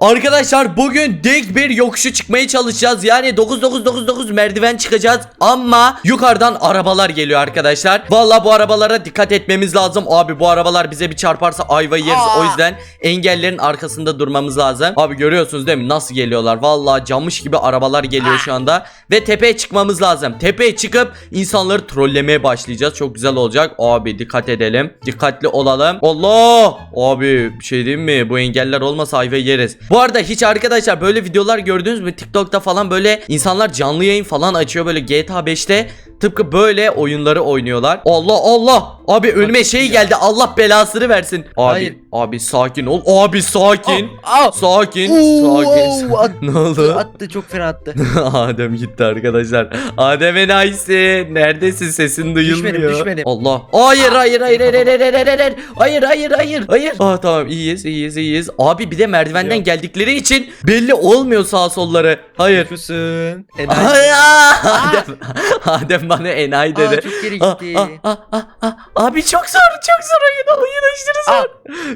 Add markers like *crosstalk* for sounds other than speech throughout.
Arkadaşlar bugün dik bir yokuşu çıkmaya çalışacağız. Yani 9999 merdiven çıkacağız. Ama yukarıdan arabalar geliyor arkadaşlar. Valla bu arabalara dikkat etmemiz lazım. Abi bu arabalar bize bir çarparsa ayva yeriz. Aa. O yüzden engellerin arkasında durmamız lazım. Abi görüyorsunuz değil mi? Nasıl geliyorlar? Valla camış gibi arabalar geliyor şu anda. Ve tepeye çıkmamız lazım. Tepeye çıkıp insanları trollemeye başlayacağız. Çok güzel olacak. Abi dikkat edelim. Dikkatli olalım. Allah! Abi bir şey diyeyim mi? Bu engeller olmasa ayva yeriz. Bu arada hiç arkadaşlar böyle videolar gördünüz mü? TikTok'ta falan böyle insanlar canlı yayın falan açıyor böyle GTA 5'te. Tıpkı böyle oyunları oynuyorlar. Allah Allah! Abi önüme şey geldi. Allah belasını versin. Abi Hayır. Abi sakin ol. Abi sakin. Aa, aa. Sakin. Oo, sakin. *laughs* Attı, ne oldu? Attı çok fena attı. *laughs* Adem gitti arkadaşlar. Adem enayisi. Neredesin? Sesin duyulmuyor. Düşmedim düşmedim. Allah. Hayır hayır hayır hayır hayır hayır hayır. Hayır hayır hayır. Hayır. Ah tamam iyiyiz iyiyiz iyiyiz. Abi bir de merdivenden Yok. geldikleri için belli olmuyor sağ solları. Hayır. Küsün. Enayi. Adem, Adem bana enayi dedi. Aa, çok geri gitti. Aa, aa, aa, aa. Abi çok zor çok zor oyun. Oyun aşırı zor.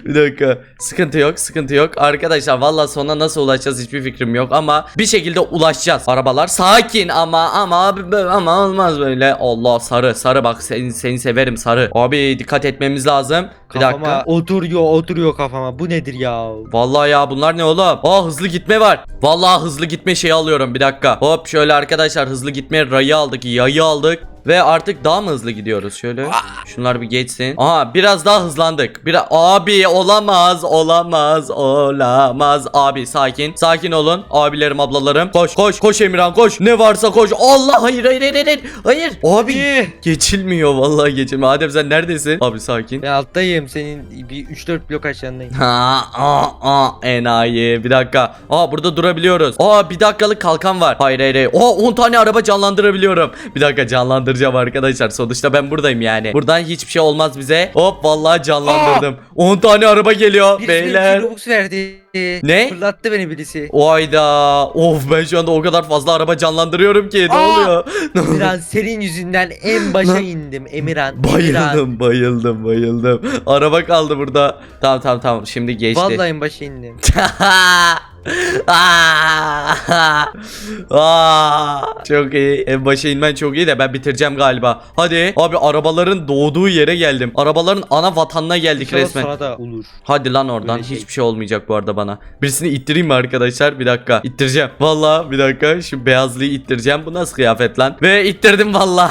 Bir dakika sıkıntı yok sıkıntı yok. Arkadaşlar valla sona nasıl ulaşacağız hiçbir fikrim yok ama bir şekilde ulaşacağız. Arabalar sakin ama ama ama olmaz böyle. Allah sarı sarı bak seni, seni severim sarı. Abi dikkat etmemiz lazım. Bir Kafama dakika. oturuyor oturuyor kafama. Bu nedir ya? Vallahi ya bunlar ne oğlum? Aa hızlı gitme var. Vallahi hızlı gitme şeyi alıyorum bir dakika. Hop şöyle arkadaşlar hızlı gitme rayı aldık, yayı aldık. Ve artık daha mı hızlı gidiyoruz şöyle? Şunlar bir geçsin. Aha biraz daha hızlandık. Bir abi olamaz, olamaz, olamaz. Abi sakin. Sakin olun. Abilerim, ablalarım. Koş, koş, koş Emirhan koş. Ne varsa koş. Allah hayır hayır hayır hayır. Hayır. Abi geçilmiyor vallahi geçilmiyor. Adem sen neredesin? Abi sakin. Ben alttayım. Senin bir 3-4 blok aşağındayım. Ha, aa, aa, enayi. Bir dakika. Aa burada durabiliyoruz. Aa bir dakikalık kalkan var. Hayır hayır hayır. Aa 10 tane araba canlandırabiliyorum. Bir dakika canlandıracağım arkadaşlar. Sonuçta ben buradayım yani. Buradan hiçbir şey olmaz bize. Hop vallahi canlandırdım. 10 tane araba geliyor Birisi beyler. Robux verdi. Ne? Fırlattı beni birisi. Oyda. Of ben şu anda o kadar fazla araba canlandırıyorum ki. Ne Aa! oluyor? Emirhan *laughs* senin yüzünden en başa Lan. indim Emirhan. Emirhan. Bayıldım bayıldım bayıldım. Araba kaldı burada. Tamam tamam tamam şimdi geçti. Vallahi en başa indim. *laughs* Aa! Aa! çok iyi. En başa inmen çok iyi de ben bitireceğim galiba. Hadi. Abi arabaların doğduğu yere geldim. Arabaların ana vatanına geldik İnşallah resmen. Sana da olur. Hadi lan oradan. Öyle şey. Hiçbir şey olmayacak bu arada bana. Birisini ittireyim mi arkadaşlar? Bir dakika. İttireceğim. Valla bir dakika. Şu beyazlıyı ittireceğim. Bu nasıl kıyafet lan? Ve ittirdim valla.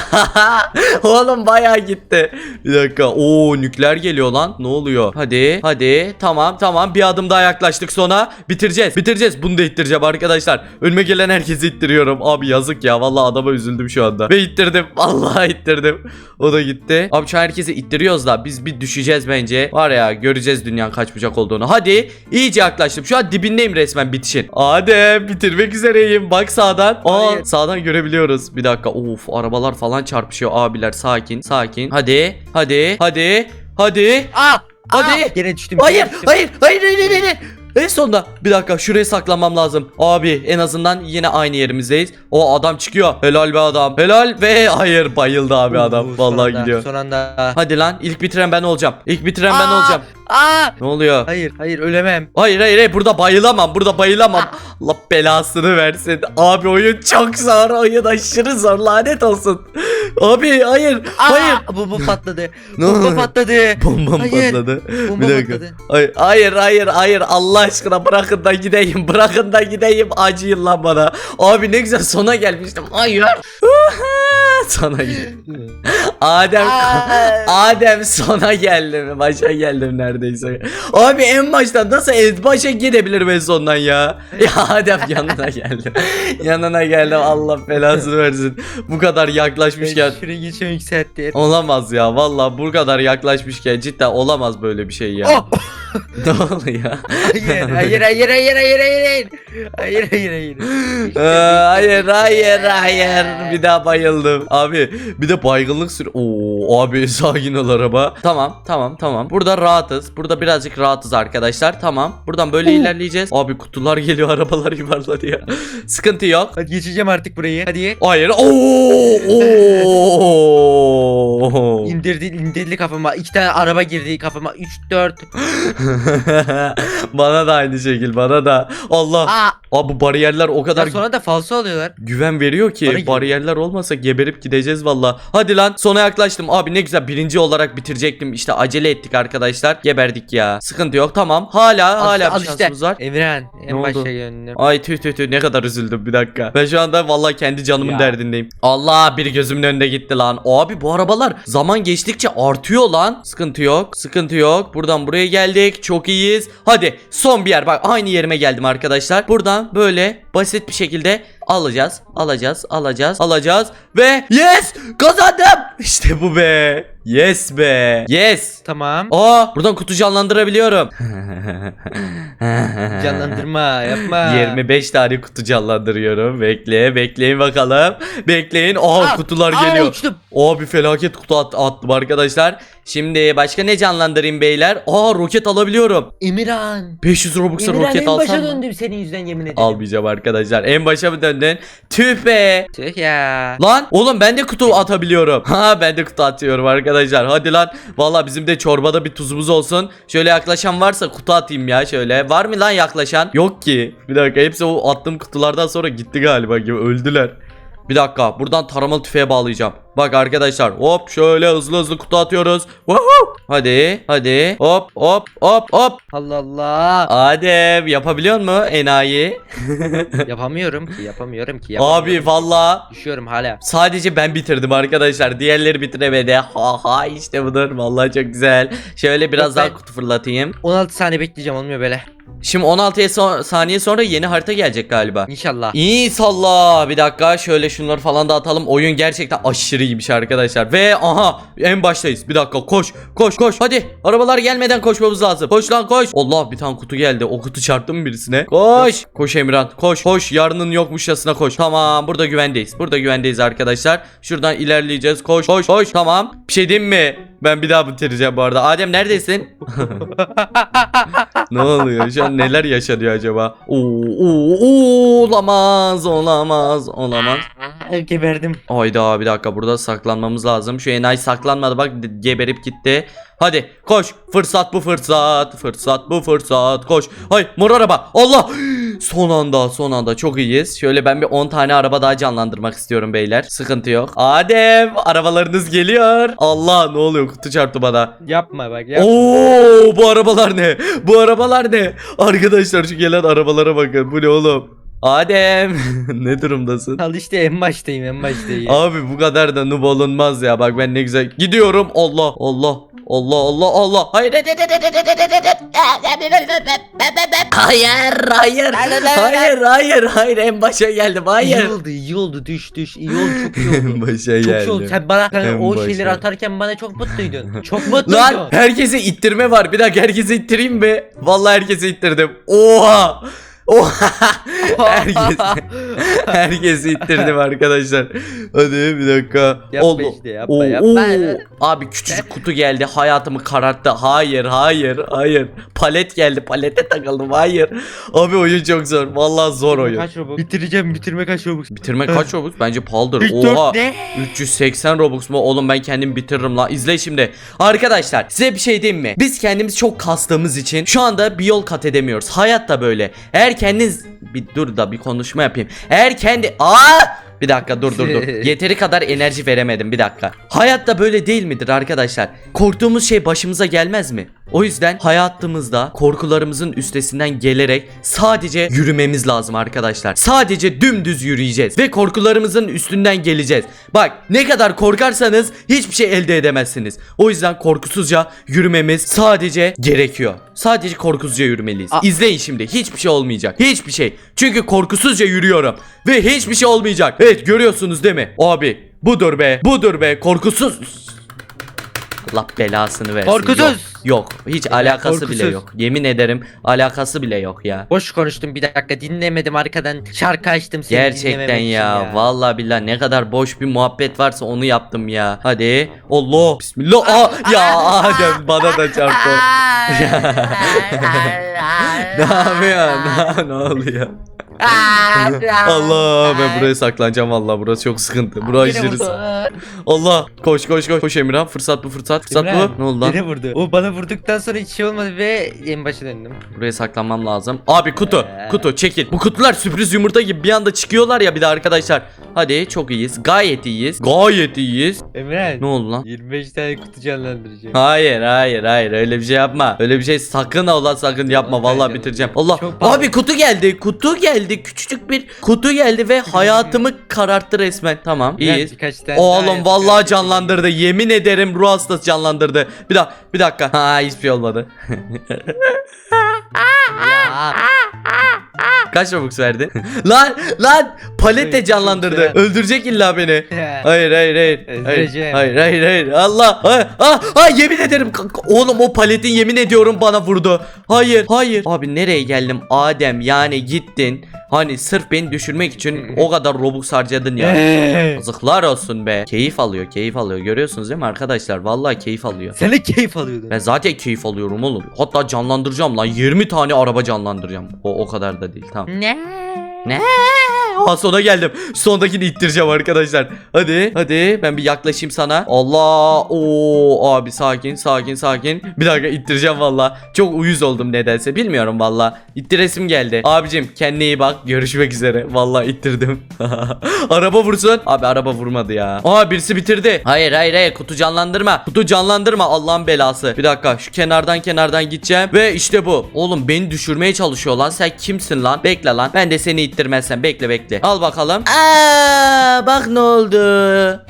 *laughs* Oğlum bayağı gitti. Bir dakika. Oo nükleer geliyor lan. Ne oluyor? Hadi. Hadi. Tamam tamam. Bir adım daha yaklaştık sona. Bitireceğiz. Bitireceğiz. Bunu da ittireceğim arkadaşlar. Önüme gelen herkesi ittiriyorum. Abi yazık ya. Valla adama üzüldüm şu anda. Ve ittirdim. *laughs* Vallahi ittirdim. O da gitti. Abi şu herkesi ittiriyoruz da biz bir düşeceğiz bence. Var ya göreceğiz dünyanın kaç bucak olduğunu. Hadi iyice yaklaştım. Şu an dibindeyim resmen bitişin. Adem bitirmek üzereyim. Bak sağdan. Aa Hayır. sağdan görebiliyoruz. Bir dakika. Of arabalar falan çarpışıyor abiler. Sakin sakin. Hadi hadi hadi hadi. Aa! Hadi. Aa! Gene düştüm. Hayır hayır hayır hayır hayır. hayır. En sonunda bir dakika şuraya saklanmam lazım. Abi en azından yine aynı yerimizdeyiz. O adam çıkıyor. Helal be adam. Helal ve hayır bayıldı abi adam. Vallahi gidiyor. Son anda. Hadi lan ilk bitiren ben olacağım. İlk bitiren ben Aa! olacağım. Aa! Ne oluyor? Hayır hayır ölemem. Hayır hayır hayır burada bayılamam. Burada bayılamam. Allah belasını versin. Abi oyun çok zor. Oyun aşırı zor. Lanet olsun. Abi hayır. Aa! Hayır. Bomba patladı. *laughs* Ne Bomba patladı. Bombam Hayır. patladı. Bomba bir dakika. patladı. Hayır, hayır hayır hayır Allah aşkına bırakın da gideyim. Bırakın da gideyim. Acıyın lan bana. Abi ne güzel sona gelmiştim. Hayır. *laughs* sona geldim. *laughs* Adem Aa! Adem sona geldim. Başa geldim neredeyse. Abi en baştan nasıl en başa gidebilirim en sondan ya? *laughs* Ya Adem yanına geldim. *laughs* yanına geldim. Allah belasını versin. Bu kadar yaklaşmışken geçiyorum 2 saattir. Olamaz ya vallahi bu kadar yaklaşmışken cidden olamaz böyle bir şey ya. Oh! *laughs* ne oluyor? Hayır hayır hayır hayır hayır hayır. Hayır hayır hayır. Ee, hayır hayır hayır bir daha bayıldım. Abi bir de baygınlık sür. Oo abi sakin ol araba. Tamam tamam tamam. Burada rahatız. Burada birazcık rahatız arkadaşlar. Tamam. Buradan böyle ilerleyeceğiz. Abi kutular geliyor arabalar yuvarlanıyor. *laughs* Sıkıntı yok. Hadi geçeceğim artık burayı. Hadi. Hayır. Oo. Oo. *laughs* İndirdi, indirdi kafama. İki tane araba girdi kafama. 3 4. *laughs* bana da aynı şekil bana da. Allah. Aa, Aa bu bariyerler o kadar sonra da falso alıyorlar. güven veriyor ki Bana bariyerler olmasa geberip gideceğiz valla. Hadi lan sona yaklaştım. Abi ne güzel birinci olarak bitirecektim. İşte acele ettik arkadaşlar. Geberdik ya. Sıkıntı yok tamam. Hala hala Al bir şansımız var. Ne en oldu? başa yönlü. Ay tüh tüh tüh ne kadar üzüldüm bir dakika. Ben şu anda vallahi kendi canımın Ya. derdindeyim. Allah bir gözümün önünde gitti lan. Abi bu arabalar zaman geçtikçe artıyor lan. Sıkıntı yok. Sıkıntı yok. Buradan buraya geldik. Çok iyiyiz. Hadi son bir yer. Bak aynı yerime geldim arkadaşlar. Buradan böyle basit bir şekilde alacağız. Alacağız. Alacağız. Alacağız. Ve yes! Kazandım. İşte bu be. Yes be. Yes. Tamam. Aa buradan kutu canlandırabiliyorum. *laughs* Canlandırma yapma. 25 tane kutu canlandırıyorum. Bekle, bekleyin bakalım. Bekleyin. Aa, kutular Aa, geliyor. uçtum. Aa bir felaket kutu at- attım arkadaşlar. Şimdi başka ne canlandırayım beyler? Aa roket alabiliyorum. Emirhan. 500 Robux'a Emirhan roket en alsam başa mı? döndüm senin yüzünden yemin ederim. Almayacağım arkadaşlar. En başa mı döndün? Tüh be. Tüh ya. Lan oğlum ben de kutu atabiliyorum. *laughs* Ha ben de kutu atıyorum arkadaşlar. Hadi lan. Valla bizim de çorbada bir tuzumuz olsun. Şöyle yaklaşan varsa kutu atayım ya şöyle. Var mı lan yaklaşan? Yok ki. Bir dakika hepsi o attığım kutulardan sonra gitti galiba gibi öldüler. Bir dakika buradan taramalı tüfeğe bağlayacağım. Bak arkadaşlar hop şöyle hızlı hızlı kutu atıyoruz. Woohoo! Hadi hadi hop hop hop hop. Allah Allah. Adem yapabiliyor mu enayi? *laughs* yapamıyorum ki yapamıyorum ki. Yapamıyorum. Abi valla Düşüyorum hala. Sadece ben bitirdim arkadaşlar. Diğerleri bitiremedi. Ha ha işte budur. Vallahi çok güzel. Şöyle biraz Yok, daha kutu fırlatayım. 16 saniye bekleyeceğim olmuyor böyle. Şimdi 16 so- saniye sonra yeni harita gelecek galiba. İnşallah. İnşallah. Bir dakika şöyle şunları falan da atalım. Oyun gerçekten aşırı iyiymiş arkadaşlar. Ve aha en baştayız. Bir dakika koş koş koş. Hadi arabalar gelmeden koşmamız lazım. Koş lan koş. Allah bir tane kutu geldi. O kutu çarptı mı birisine? Koş. Koş Emran koş. Koş yarının yokmuşçasına koş. Tamam burada güvendeyiz. Burada güvendeyiz arkadaşlar. Şuradan ilerleyeceğiz. Koş koş koş. Tamam. Bir şey diyeyim mi? Ben bir daha bitireceğim bu arada. Adem neredesin? *laughs* ne oluyor? Şu an neler yaşanıyor acaba? Oo, oo, oo, olamaz, olamaz, olamaz. Geberdim. Hayda bir dakika burada saklanmamız lazım. Şu enayi saklanmadı bak geberip gitti. Hadi koş. Fırsat bu fırsat. Fırsat bu fırsat. Koş. Hay mor araba. Allah. Son anda son anda çok iyiyiz. Şöyle ben bir 10 tane araba daha canlandırmak istiyorum beyler. Sıkıntı yok. Adem arabalarınız geliyor. Allah ne oluyor kutu çarptı bana. Yapma bak yapma. Oo bu arabalar ne? Bu arabalar ne? Arkadaşlar şu gelen arabalara bakın. Bu ne oğlum? Adem ne durumdasın? Al işte en baştayım en baştayım. Abi bu kadar da noob olunmaz ya. Bak ben ne güzel gidiyorum. Allah Allah. Allah Allah Allah. Hayır. Hayır hayır. Hayır hayır hayır en başa geldim. İyi Hayır. oldu iyi oldu düş düş iyi oldu çok iyi oldu. En başa Çok iyi oldu. geldim. Sen bana sen En o başa. şeyleri atarken bana çok mutluydun. Çok mutluydun. Lan herkese ittirme var. Bir dakika herkese ittireyim mi? Vallahi herkese ittirdim. Oha. Oha. Herkes, *laughs* herkesi ittirdim arkadaşlar. Hadi bir dakika. Yapma Oldu. işte, yapma, Oo, yapma. oo. Abi küçücük kutu geldi. Hayatımı kararttı. Hayır, hayır, hayır. Palet geldi. Palete takıldım. Hayır. Abi oyun çok zor. Vallahi zor oyun. Kaç Robux? Bitireceğim bitirme kaç Robux? Bitirme kaç Robux? Bence pahalıdır. 44 Oha. ne? 380 Robux mu? Oğlum ben kendim bitiririm la. İzle şimdi. Arkadaşlar size bir şey diyeyim mi? Biz kendimiz çok kastığımız için şu anda bir yol kat edemiyoruz. Hayat da böyle. Eğer kendiniz bir dur da bir konuşma yapayım. Eğer kendi Aa! Bir dakika dur dur dur. *laughs* Yeteri kadar enerji veremedim bir dakika. Hayatta böyle değil midir arkadaşlar? Korktuğumuz şey başımıza gelmez mi? O yüzden hayatımızda korkularımızın üstesinden gelerek sadece yürümemiz lazım arkadaşlar. Sadece dümdüz yürüyeceğiz ve korkularımızın üstünden geleceğiz. Bak ne kadar korkarsanız hiçbir şey elde edemezsiniz. O yüzden korkusuzca yürümemiz sadece gerekiyor. Sadece korkusuzca yürümeliyiz. A- İzleyin şimdi hiçbir şey olmayacak. Hiçbir şey. Çünkü korkusuzca yürüyorum ve hiçbir şey olmayacak. Evet görüyorsunuz değil mi? Abi budur be budur be korkusuz. Allah belasını versin. Korkusuz. Yok, yok. hiç alakası bile korkusuz. yok. Yemin ederim alakası bile yok ya. Boş konuştum bir dakika dinlemedim arkadan şarkı açtım seni Gerçekten dinlememek için ya. Vallahi billahi ne kadar boş bir muhabbet varsa onu yaptım ya. Hadi. Allah. Bismillah. Aa, ya *laughs* Adem bana da çarptı. *laughs* ne yapıyorsun? ne oluyor? Aa, Allah ben buraya saklanacağım valla burası çok sıkıntı. Burası aşırı. Allah koş koş koş koş Emirhan fırsat bu fırsat fırsat Emre, bu. Ne oldu lan? Beni vurdu. O bana vurduktan sonra hiç şey olmadı ve en başa döndüm. Buraya saklanmam lazım. Abi kutu Ee. kutu çekil. Bu kutular sürpriz yumurta gibi bir anda çıkıyorlar ya bir de arkadaşlar. Hadi çok iyiyiz. Gayet iyiyiz. Gayet iyiyiz. Emre. Ne oldu lan? 25 tane kutu canlandıracağım. Hayır hayır hayır öyle bir şey yapma. Öyle bir şey sakın Allah sakın yapma. Vallahi bitireceğim. Allah. Abi kutu geldi. Kutu geldi. Küçücük bir kutu geldi ve hayatımı kararttı resmen. Tamam iyiyiz. Birkaç tane Oğlum vallahi canlandırdı. Yemin ederim ruh hastası canlandırdı. Bir dakika, bir dakika. Ha hiçbir şey olmadı. *laughs* Ya. Kaç Robux verdin? *laughs* lan lan palete Çok canlandırdı. Öldürecek illa beni. *laughs* Hayır hayır hayır. Hayır Öldüreceğim. hayır hayır. hayır. Allah. Ah, ah, ah, yemin ederim. Oğlum o paletin yemin ediyorum bana vurdu. Hayır hayır. Abi nereye geldim Adem yani gittin. Hani sırf beni düşürmek için o kadar Robux harcadın ya. Yazıklar olsun be. Keyif alıyor keyif alıyor. Görüyorsunuz değil mi arkadaşlar? Vallahi keyif alıyor. Sen de keyif alıyordun. Ben zaten keyif alıyorum oğlum. Hatta canlandıracağım lan. 20 tane araba canlandıracağım. O o kadar da değil. Tamam. Ne? Ne? Ha sona geldim. Sondakini ittireceğim arkadaşlar. Hadi hadi ben bir yaklaşayım sana. Allah. Oo abi sakin sakin sakin. Bir dakika ittireceğim valla. Çok uyuz oldum nedense. Bilmiyorum valla. İttiresim geldi. Abicim kendine iyi bak. Görüşmek üzere. Valla ittirdim. *laughs* araba vursun. Abi araba vurmadı ya. Aa birisi bitirdi. Hayır hayır hayır kutu canlandırma. Kutu canlandırma Allah'ın belası. Bir dakika şu kenardan kenardan gideceğim. Ve işte bu. Oğlum beni düşürmeye çalışıyor lan. Sen kimsin lan? Bekle lan. Ben de seni ittirmezsem. Bekle bekle. Al bakalım. Aa bak ne oldu.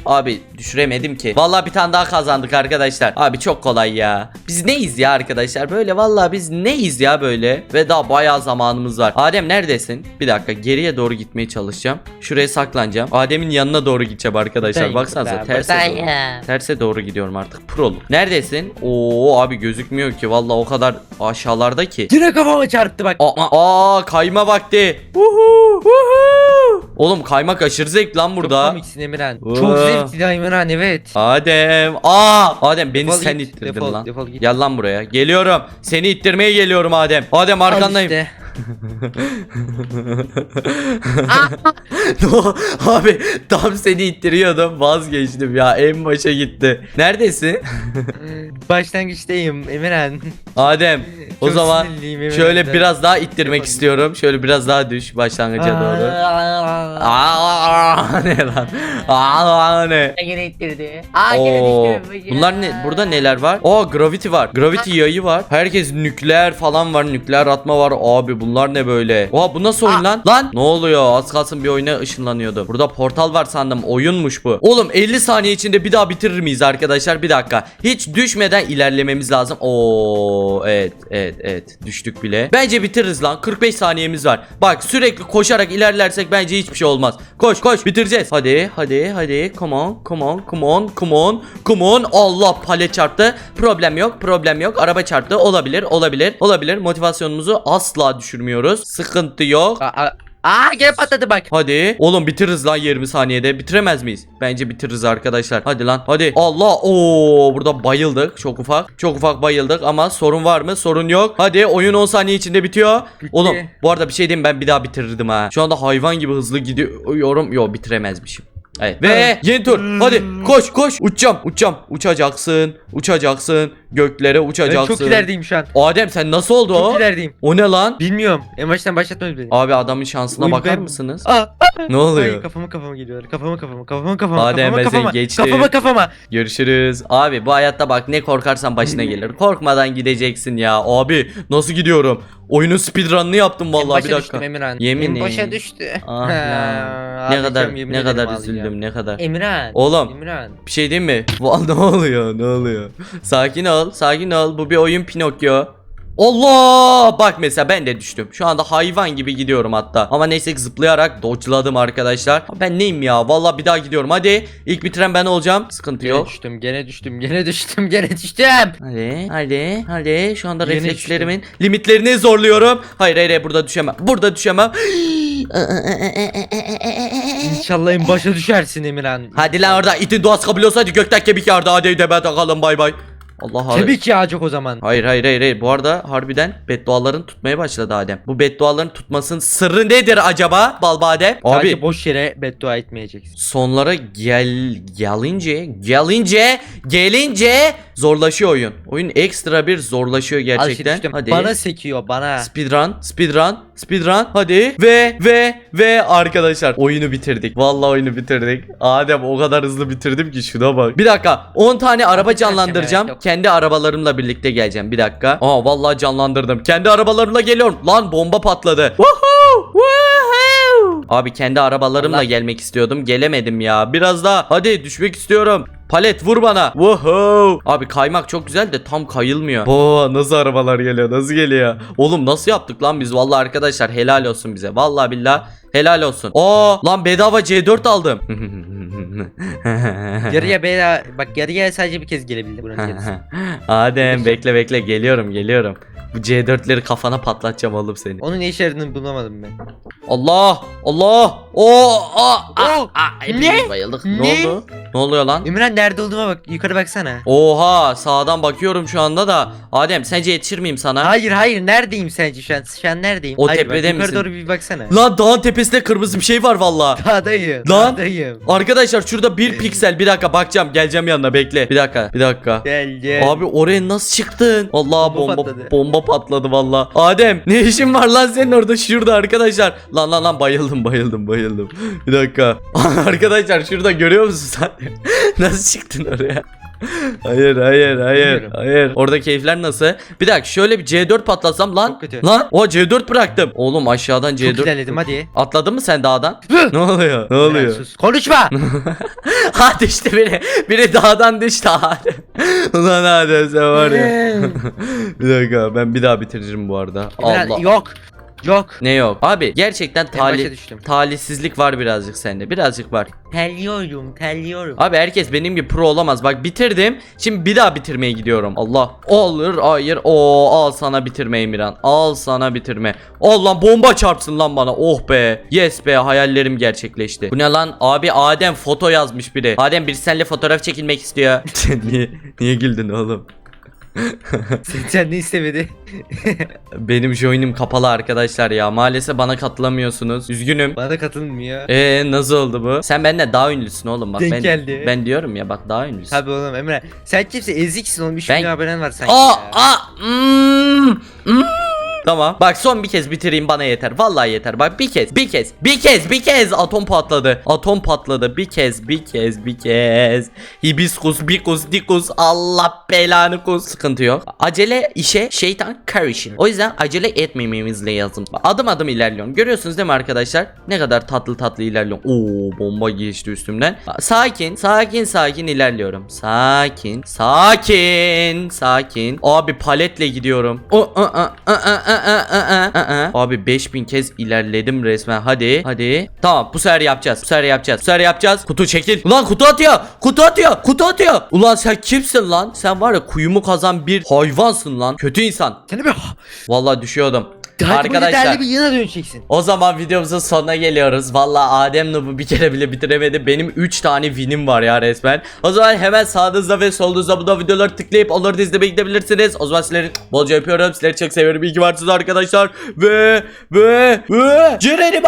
Abi düşüremedim ki. Vallahi bir tane daha kazandık arkadaşlar. Abi çok kolay ya. Biz neyiz ya arkadaşlar? Böyle vallahi biz neyiz ya böyle? Ve daha bayağı zamanımız var. Adem neredesin? Bir dakika geriye doğru gitmeye çalışacağım. Şuraya saklanacağım. Adem'in yanına doğru gideceğim arkadaşlar. Baksanıza terse doğru. Terse doğru gidiyorum artık. Proluk. Neredesin? Oo abi gözükmüyor ki. Vallahi o kadar aşağılarda ki. Yine kafama çarptı bak. Aa, aa kayma vakti. Uhu, uhu. Oğlum kaymak aşırı zevk lan Çok burada. komiksin Emirhan. Çok zevkli Emirhan evet. Adem. Aa, Adem beni Defol sen git, ittirdin defol, lan. defol git. Gel lan buraya. Geliyorum. Seni ittirmeye geliyorum Adem. Adem Al arkandayım. işte. *laughs* No, abi tam seni ittiriyordum. Vazgeçtim ya. En başa gitti. Neredesin? Başlangıçtayım Emirhan. Adem. O Çok zaman sinirliyim, Emirhan. şöyle biraz daha ittirmek istiyorum. Şöyle biraz daha düş başlangıca doğru. Aa. *laughs* Ne lan? Aa ne? Yine ittirdi. Aa Oo, bunlar ne? Burada neler var? Aa gravity var. Gravity yayı var. Herkes nükleer falan var. Nükleer atma var. Abi bunlar ne böyle? Oha bu nasıl oyun Aa. lan? Lan ne oluyor? Az kalsın bir oyuna ışınlanıyordu. Burada portal var sandım. Oyunmuş bu. Oğlum 50 saniye içinde bir daha bitirir miyiz arkadaşlar? Bir dakika. Hiç düşmeden ilerlememiz lazım. Oo evet evet evet. Düştük bile. Bence bitiririz lan. 45 saniyemiz var. Bak sürekli koşarak ilerlersek bence hiçbir şey olmaz. Koş koş bitireceğiz. Hadi hadi hadi. Come on come on come on come on come on. Allah palet çarptı. Problem yok problem yok. Araba çarptı. Olabilir olabilir olabilir. Motivasyonumuzu asla düşürmüyoruz. Sıkıntı yok. Aa, aa, gene patladı bak. Hadi. Oğlum bitiririz lan 20 saniyede. Bitiremez miyiz? Bence bitiririz arkadaşlar. Hadi lan. Hadi. Allah. Oo burada bayıldık. Çok ufak. Çok ufak bayıldık ama sorun var mı? Sorun yok. Hadi oyun 10 saniye içinde bitiyor. Bitti. Oğlum bu arada bir şey diyeyim ben bir daha bitirirdim ha. Şu anda hayvan gibi hızlı gidiyorum. Yo bitiremezmişim. Evet. Ve yeni tur. Hadi koş koş. Uçacağım. Uçacağım. Uçacaksın. Uçacaksın. Göklere Ben uçacaksın. çok ilerideyim şu an. Adem sen nasıl oldu Çok o? ilerideyim. O ne lan? Bilmiyorum. En baştan başlatmadı beni. Abi adamın şansına Oy, bakar ben- mısınız? Aa, Ne oluyor? Ay, kafama kafama geliyor. Kafama kafama kafama kafama. Adem, kafama, ben seni kafama, geçtim. Kafama kafama. Görüşürüz. Abi bu hayatta bak ne korkarsan başına gelir. Korkmadan gideceksin ya. Abi nasıl gidiyorum? Oyunun speedrun'ını yaptım vallahi başa bir dakika. düştüm Emirhan. Yemin En başa düştü. Ah *laughs* lan. Ne kadar ne kadar üzüldüm ne kadar. Emirhan. Oğlum. Emirhan. Bir şey diyeyim mi? *laughs* Vallahi ne oluyor? Ne oluyor? Sakin ol, sakin ol. Bu bir oyun Pinokyo. Allah! Bak mesela ben de düştüm. Şu anda hayvan gibi gidiyorum hatta. Ama neyse zıplayarak dodge'ladım arkadaşlar. Ben neyim ya? Vallahi bir daha gidiyorum. Hadi. İlk bitiren ben olacağım. Sıkıntı Gene yok. düştüm, gene düştüm, gene düştüm, gene düştüm. Hadi hadi hadi şu anda Yeni reflekslerimin limitlerini zorluyorum. Hayır hayır hayır, burada düşemem. Burada düşemem. İnşallah en başa düşersin Emirhan. hadi lan orada itin doğası kabul olsaydı gökten kemik yardı. Hadi de ben takalım bay bay. Allah har- Tabii ki yağacak o zaman. Hayır hayır hayır hayır. Bu arada harbiden bedduaların tutmaya başladı Adem. Bu bedduaların tutmasının sırrı nedir acaba Balbadem? Sadece Abi boş yere beddua etmeyeceksin. sonlara gel gelince gelince gelince zorlaşıyor oyun. Oyun ekstra bir zorlaşıyor gerçekten. Hadi. Bana sekiyor bana. Speedrun, speedrun, speedrun. Hadi. Ve ve ve arkadaşlar oyunu bitirdik. Vallahi oyunu bitirdik. Adem o kadar hızlı bitirdim ki şuna bak. Bir dakika. 10 tane araba canlandıracağım. evet. Kendi arabalarımla birlikte geleceğim. Bir dakika. Aa vallahi canlandırdım. Kendi arabalarımla geliyorum. Lan bomba patladı. Woohoo! Woohoo! Abi kendi arabalarımla Allah. gelmek istiyordum. Gelemedim ya. Biraz daha. Hadi düşmek istiyorum. Palet vur bana. Woohoo! Abi kaymak çok güzel de tam kayılmıyor. Oo nasıl arabalar geliyor? Nasıl geliyor? Oğlum nasıl yaptık lan biz? Vallahi arkadaşlar helal olsun bize. Vallahi billah helal olsun. Oo lan bedava C4 aldım. *laughs* Yarıya beyler bak yarıya sadece bir kez gelebildi buranın *laughs* yarısı. Adem bekle bekle geliyorum geliyorum. Bu C4'leri kafana patlatacağım oğlum seni. Onun ne işe yaradığını bulamadım ben. Allah! Allah! Oo! Aa! Aa! Oo! Aa! Hepimiz bayıldık. Ne? Ne? oldu? Ne oluyor lan? Ümran nerede olduğuma bak yukarı baksana. Oha! Sağdan bakıyorum şu anda da. Adem sence yetişir miyim sana? Hayır hayır neredeyim sence şu an? Şu an neredeyim? O hayır, bak, tepede yukarı misin? doğru bir baksana. Lan dağın tepesinde kırmızı bir şey var valla. Dağdayım. Lan! Dağdayım. Arkadaşlar şurada bir piksel bir dakika bakacağım geleceğim yanına bekle. Bir dakika bir dakika. Gel gel. Abi oraya nasıl çıktın? Allah Bomba bomba patladı. bomba patladı valla. Adem ne işin var lan senin orada şurada arkadaşlar. Lan lan lan bayıldım bayıldım bayıldım. Bir dakika. *laughs* arkadaşlar şurada görüyor musun sen? *laughs* nasıl çıktın oraya? *laughs* Hayır hayır hayır Bilmiyorum. hayır. Orada keyifler nasıl? Bir dakika şöyle bir C4 patlasam lan. Çok kötü. Lan o C4 bıraktım. Oğlum aşağıdan Çok C4. ilerledim hadi. Atladın mı sen dağdan? Ne oluyor? Ne oluyor? sus. Konuşma. *laughs* ha düştü biri. Biri dağdan düştü Adem. *laughs* Ulan Adem sen var ya. bir dakika ben bir daha bitireceğim bu arada. Allah. yok. Yok. Ne yok? Abi gerçekten En başa düştüm. talihsizlik var birazcık sende. Birazcık var. Terliyorum terliyorum. Abi herkes benim gibi pro olamaz. Bak bitirdim. Şimdi bir daha bitirmeye gidiyorum. Allah. Olur hayır. O al sana bitirme Emirhan. Al sana bitirme. Al lan bomba çarpsın lan bana. Oh be. Yes be hayallerim gerçekleşti. Bu ne lan? Abi Adem foto yazmış biri. Adem birisi seninle fotoğraf çekilmek istiyor. *laughs* niye, niye güldün oğlum? *laughs* Sen, ne istemedi? *laughs* Benim join'im kapalı arkadaşlar ya. Maalesef bana katılamıyorsunuz. Üzgünüm. Bana katılmıyor. Eee nasıl oldu bu? Sen benden daha ünlüsün oğlum bak. Denk ben, geldi. ben diyorum ya bak daha ünlüsün. Tabii oğlum Emre. Sen kimse eziksin oğlum. 3 Ben- abonen var sanki. Aa, ya. aa, mm, mm. Tamam. Bak son bir kez bitireyim bana yeter. Vallahi yeter. Bak bir kez, bir kez, bir kez, bir kez atom patladı. Atom patladı. Bir kez, bir kez, bir kez. Hibiskus, bikus, dikus. Allah belanı kus. Sıkıntı yok. Acele işe şeytan karışır. O yüzden acele etmememiz lazım. Adım adım ilerliyorum. Görüyorsunuz değil mi arkadaşlar? Ne kadar tatlı tatlı ilerliyorum. Oo bomba geçti üstümden. Sakin, sakin, sakin ilerliyorum. Sakin, sakin, sakin. Abi paletle gidiyorum. O, a, a, a, a, a. Abi 5000 kez ilerledim resmen. Hadi, hadi. Tamam bu sefer yapacağız. Bu sefer yapacağız. Bu sefer yapacağız. Kutu çekil. Ulan kutu atıyor. Kutu atıyor. Kutu atıyor. Ulan sen kimsin lan? Sen var ya kuyumu kazan bir hayvansın lan. Kötü insan. Sen de bir Vallahi düşüyordum. Hadi Arkadaşlar. bir yıla döneceksin. O zaman videomuzun sonuna geliyoruz. Vallahi Adem Nub'u bir kere bile bitiremedi. Benim 3 tane winim var ya resmen. O zaman hemen sağınızda ve solunuzda bu da videoları tıklayıp onları da izlemeye gidebilirsiniz. O zaman sizleri bolca öpüyorum. Sizleri çok seviyorum. İyi ki varsınız arkadaşlar. Ve ve ve Ceren'im